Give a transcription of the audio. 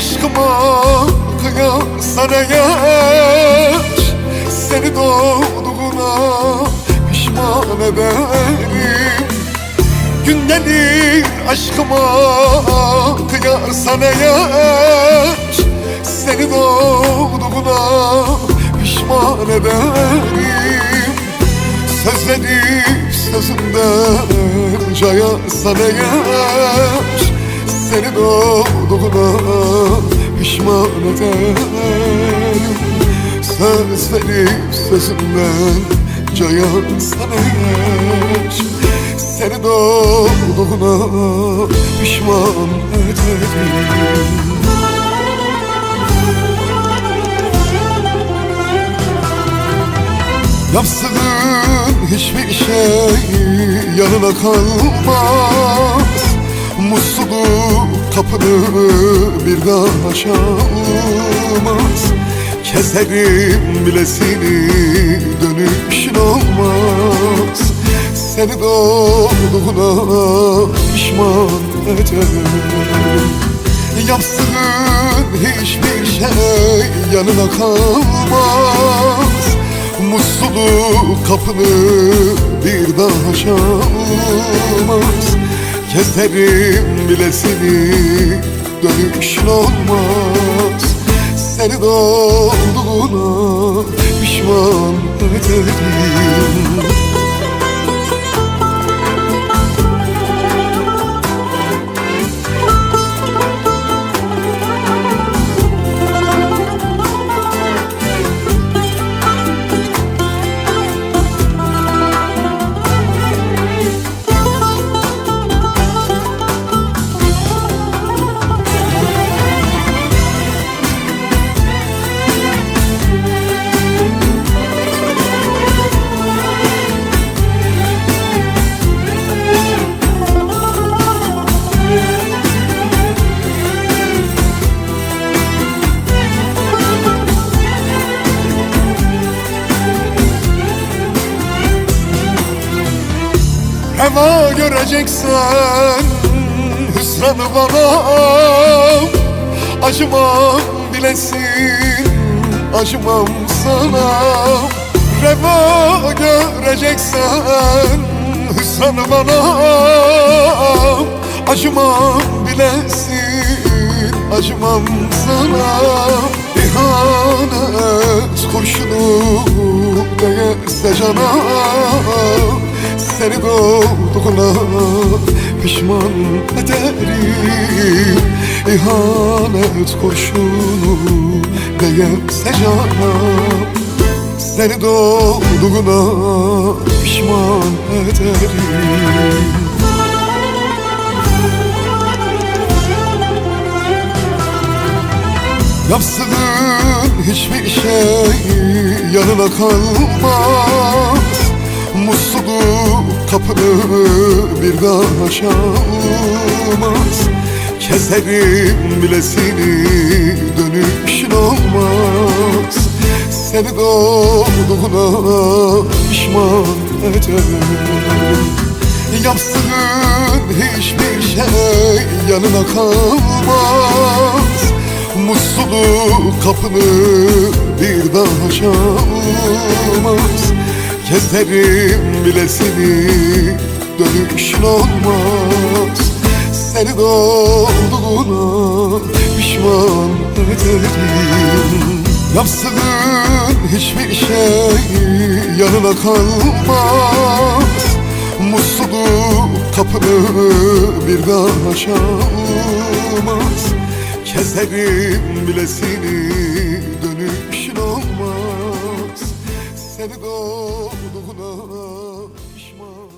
aşkıma kıyasana yaş. Seni doğduğuna pişman ederim. Günleri aşkıma kıyasana yaş. Seni doğduğuna pişman ederim. Sözleri sözünden caya sana yaş Seni doğduğuna pişman ederim Sözleri sözünden caya sana yaş Seni doğduğuna pişman ederim. Yapsın hiçbir şey yanına kalmaz. Mutluluk kapını bir daha açamaz Keserim bilesini dönüşün olmaz. Seni doğduğuna pişman ederim Yapsın hiçbir şey yanına kalmaz. Mutluluk kapını bir daha açamaz Keserim bilesini dönüşün olmaz. Seni doğduğuna pişman ederim Heva göreceksen hüsranı bana Acımam bilesin acımam sana. Reva göreceksen hüsranı bana Acımam bilesin acımam sana. İhanet kurşunu değse cana seni doğduğuna pişman ederim. İhanet kurşunu değerse cana Seni doğduğuna pişman ederim. Yapsın hiçbir şey yanına kalmaz kapını bir daha açamaz Keserim bilesini dönüşün olmaz. Seni doğduğuna pişman ederim Yapsın hiçbir şey yanına kalmaz. Mutluluk kapını bir daha açamaz Keserim bilesini dönüşün olmaz. Seni doğduğuna pişman ederim. Yapsın hiçbir şey yanına kalmaz. Mutluluk kapını bir daha açamaz. Keserim bilesini dönüşün olmaz. Seni doğ pişman